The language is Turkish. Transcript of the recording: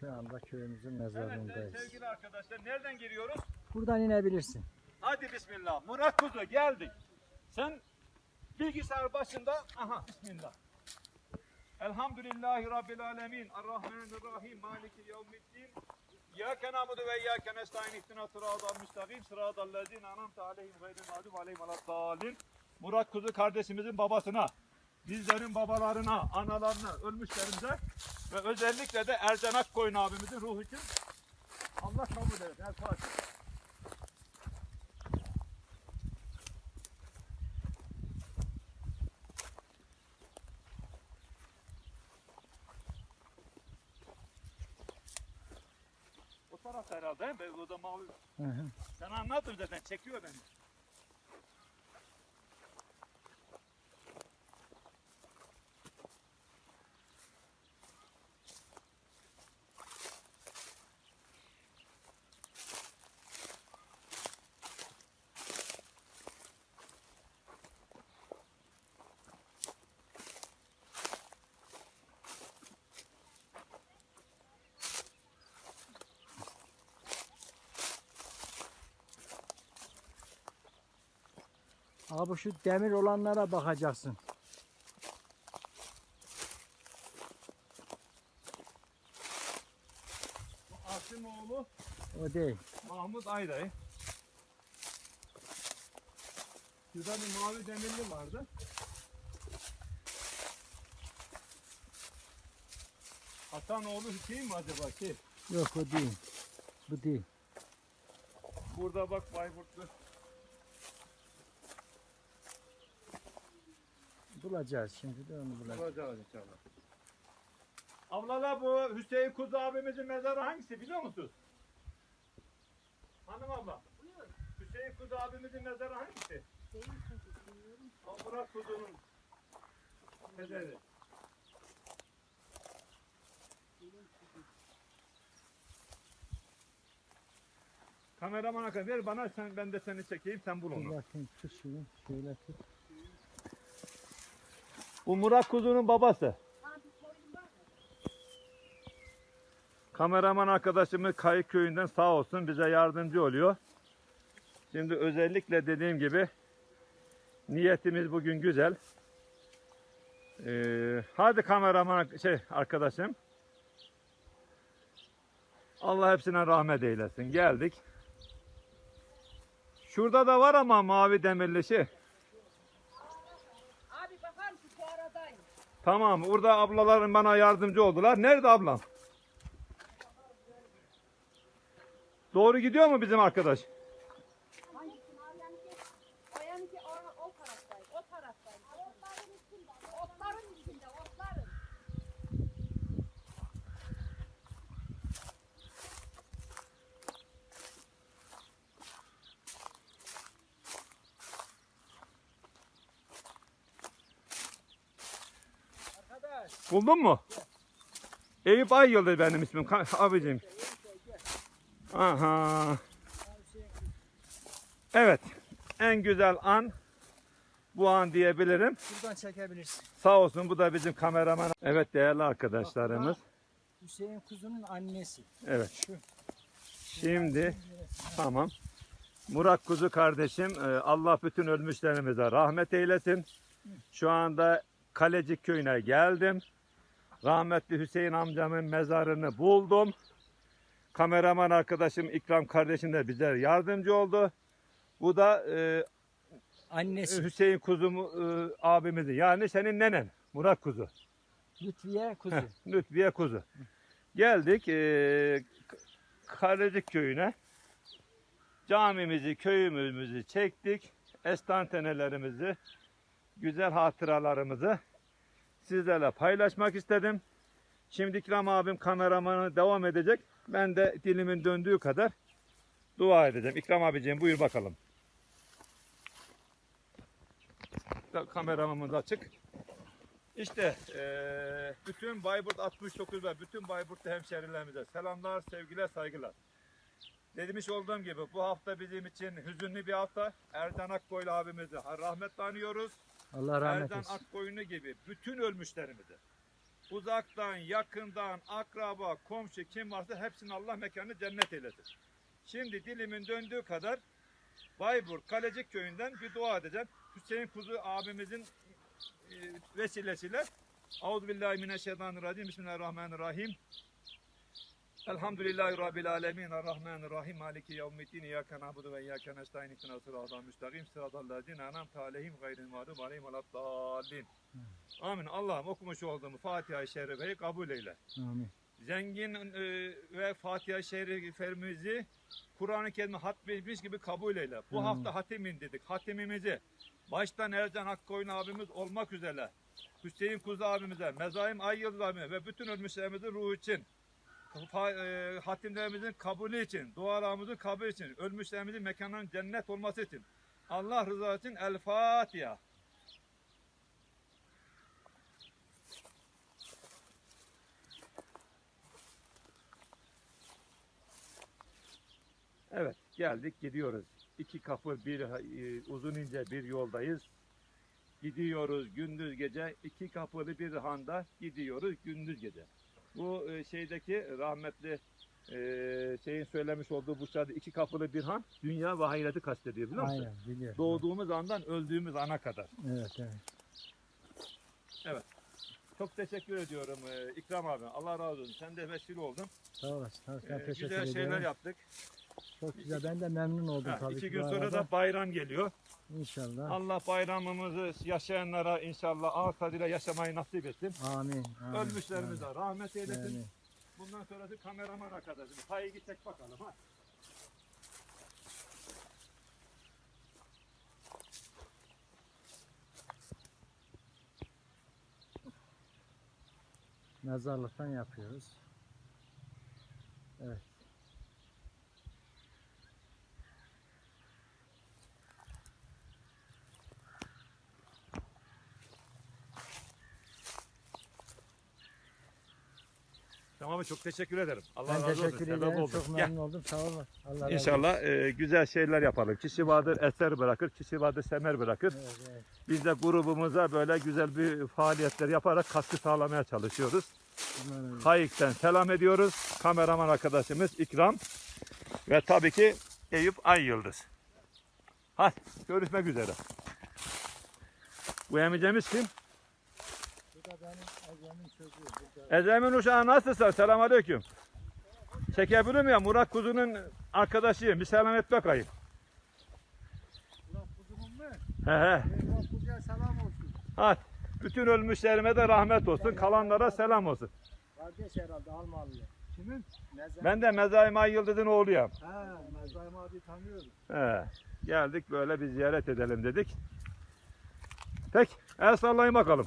Şu anda köyümüzün Evet mezarlığındayız. sevgili arkadaşlar nereden giriyoruz? Buradan inebilirsin. Hadi bismillah. Murat Kuzu geldik. Sen bilgisayar başında aha bismillah. Elhamdülillahi Rabbil alemin. Errahmanirrahim. Maliki yevmiddin. İyyâke na'budu ve iyyâke nestaîn. İhdina sıratal müstakîm. Sıratal lezîne en'amte aleyhim gayril mağdûbi aleyhim veleddâlin. Murat Kuzu kardeşimizin babasına, bizlerin babalarına, analarına, ölmüşlerimize ve özellikle de Ercan Akkoyun abimizin ruhu için Allah kabul eder. El Fatiha. O tarafta herhalde mi? O da mavi. Hı hı. Sen anladın zaten çekiyor beni. Abi şu demir olanlara bakacaksın. Bu Asimoğlu O değil. Mahmut Ayday. Şurada bir mavi demirli vardı. Hasanoğlu Hüseyin mi acaba ki? Yok o değil. Bu değil. Burada bak Bayburtlu. Bulacağız şimdi de onu bulacağız. Bulacağız inşallah. Ablalar bu Hüseyin Kuzu abimizin mezarı hangisi biliyor musunuz? Hanım abla. Hüseyin Kuzu abimizin mezarı hangisi? Murat Kuzu'nun mezarı. Kameraman kadar ver bana sen ben de seni çekeyim sen bul onu. bakayım tut şunu. Şöyle tut. Bu Murat Kuzu'nun babası. Kameraman arkadaşımız Kayık köyünden sağ olsun bize yardımcı oluyor. Şimdi özellikle dediğim gibi niyetimiz bugün güzel. Ee, hadi kameraman şey arkadaşım. Allah hepsine rahmet eylesin. Geldik. Şurada da var ama mavi demirli şey. Abi bakar mısın şu Tamam, burada ablalarım bana yardımcı oldular. Nerede ablam? Doğru gidiyor mu bizim arkadaş? Buldun mu? Eyüp Ay Yıldız benim ismim abicim. Aha. Evet. En güzel an bu an diyebilirim. Buradan çekebilirsin. Sağ olsun bu da bizim kameraman. Evet değerli arkadaşlarımız. Hüseyin Kuzu'nun annesi. Evet. Şu. Şimdi tamam. Murat Kuzu kardeşim e, Allah bütün ölmüşlerimize rahmet eylesin. Şu anda Kalecik köyüne geldim. Rahmetli Hüseyin amcamın mezarını buldum. Kameraman arkadaşım İkram kardeşim de bize yardımcı oldu. Bu da e, Annesi. Hüseyin Kuzu e, abimizin yani senin nenen Murat Kuzu. Lütfiye Kuzu. Heh, Lütfiye Kuzu. Geldik eee Kalecik köyüne. Camimizi, köyümüzü çektik. Estantenelerimizi, güzel hatıralarımızı sizlerle paylaşmak istedim. Şimdi İkram abim kameramanı devam edecek. Ben de dilimin döndüğü kadar dua edeceğim. İkram abiciğim buyur bakalım. Kameramanımız açık. İşte eee, bütün Bayburt 69 ve bütün Bayburtlu hemşerilerimize selamlar, sevgiler, saygılar. Demiş olduğum gibi bu hafta bizim için hüzünlü bir hafta. Ercan Akkoylu abimizi rahmetle anıyoruz. Allah rahmet Erdan etsin. Akkoyunlu gibi bütün ölmüşlerimizi uzaktan, yakından, akraba, komşu kim varsa hepsinin Allah mekanı cennet eylesin. Şimdi dilimin döndüğü kadar Bayburt Kalecik köyünden bir dua edeceğim. Hüseyin Kuzu abimizin e, vesilesiyle Euzubillahimineşşeytanirracim. Bismillahirrahmanirrahim. Elhamdülillahi Rabbil alemin. Errahmanirrahim. Maliki yevmiddin. İyyâke na'budu ve iyyâke nestaîn. İhtina sıratal müstakim. Sıratal lezîne en'amte aleyhim gayril mağdubi aleyhim veleddâllin. Amin. Allah'ım okumuş olduğum Fatiha-i Şerife'yi kabul eyle. Amin. Zengin e, ve Fatiha-i Şerifemizi Kur'an-ı Kerim'i hatmetmiş gibi kabul eyle. Bu Amin. hafta hatim indirdik. Hatimimizi baştan Ercan Akkoyun abimiz olmak üzere Hüseyin Kuzu abimize, Mezaim Ay Yıldız abime ve bütün ölmüşlerimizin ruhu için hatimlerimizin kabulü için, dualarımızın kabul için, ölmüşlerimizin mekanının cennet olması için Allah rızası için El Fatiha. Evet geldik gidiyoruz. İki kapı bir e, uzun ince bir yoldayız. Gidiyoruz gündüz gece iki kapılı bir handa gidiyoruz gündüz gece. Bu e, şeydeki rahmetli e, şeyin söylemiş olduğu bu şarkı iki kapılı bir han dünya ve ahireti kastediyor biliyor musun? Aynen biliyorum. Doğduğumuz andan öldüğümüz ana kadar. Evet evet. Çok teşekkür ediyorum e, İkram abi. Allah razı olsun. Sen de vesile oldun. Sağ olasın. Sağ olasın. Ben E, teşekkür güzel şeyler ediyorum. yaptık. Çok güzel. Ben de memnun oldum Ha, tabii iki ki gün bu sonra arada. da bayram geliyor. İnşallah. Allah bayramımızı yaşayanlara inşallah ağız tadıyla yaşamayı nasip etsin. Amin. amin, Ölmüşlerimize rahmet amin, eylesin. amin. Bundan sonrası kameraman arkadaşım. Haydi çek bakalım ha. Mezarlıktan yapıyoruz. Evet. Tamam çok teşekkür ederim. Allah Ben razı olsun. teşekkür Sebep ederim. oldun. Çok Gel. memnun oldum. Sağ olun. Allah razı olsun. İnşallah e, güzel şeyler yapalım. Kişi vardır eser bırakır, kişi vardır semer bırakır. Evet, evet. Biz de grubumuza böyle güzel bir faaliyetler yaparak katkı sağlamaya çalışıyoruz. Hayik'ten selam ediyoruz. Kameraman arkadaşımız İkram ve tabii ki Eyüp Ay Yıldız. Hadi görüşmek üzere. Bu emicemiz kim? Bu da benim Ece'min çocuğu. Burada. Ezemin uşağı nasılsın? Selam aleyküm. Çekebilir miyim? Murat Kuzu'nun arkadaşıyım. Bir selam et bakayım. Murat kuzumun mu? He he. Murat kuzuya selam olsun. Hadi. Bütün ölmüşlerime de rahmet olsun. Kalanlara selam olsun. Kardeş herhalde Almalı'ya. Kimin? Mezar. Ben de Mezaim Ay Yıldız'ın oğluyum. Ha, Mezarım abi tanıyorum. He. Geldik böyle bir ziyaret edelim dedik. Peki. El sallayın bakalım.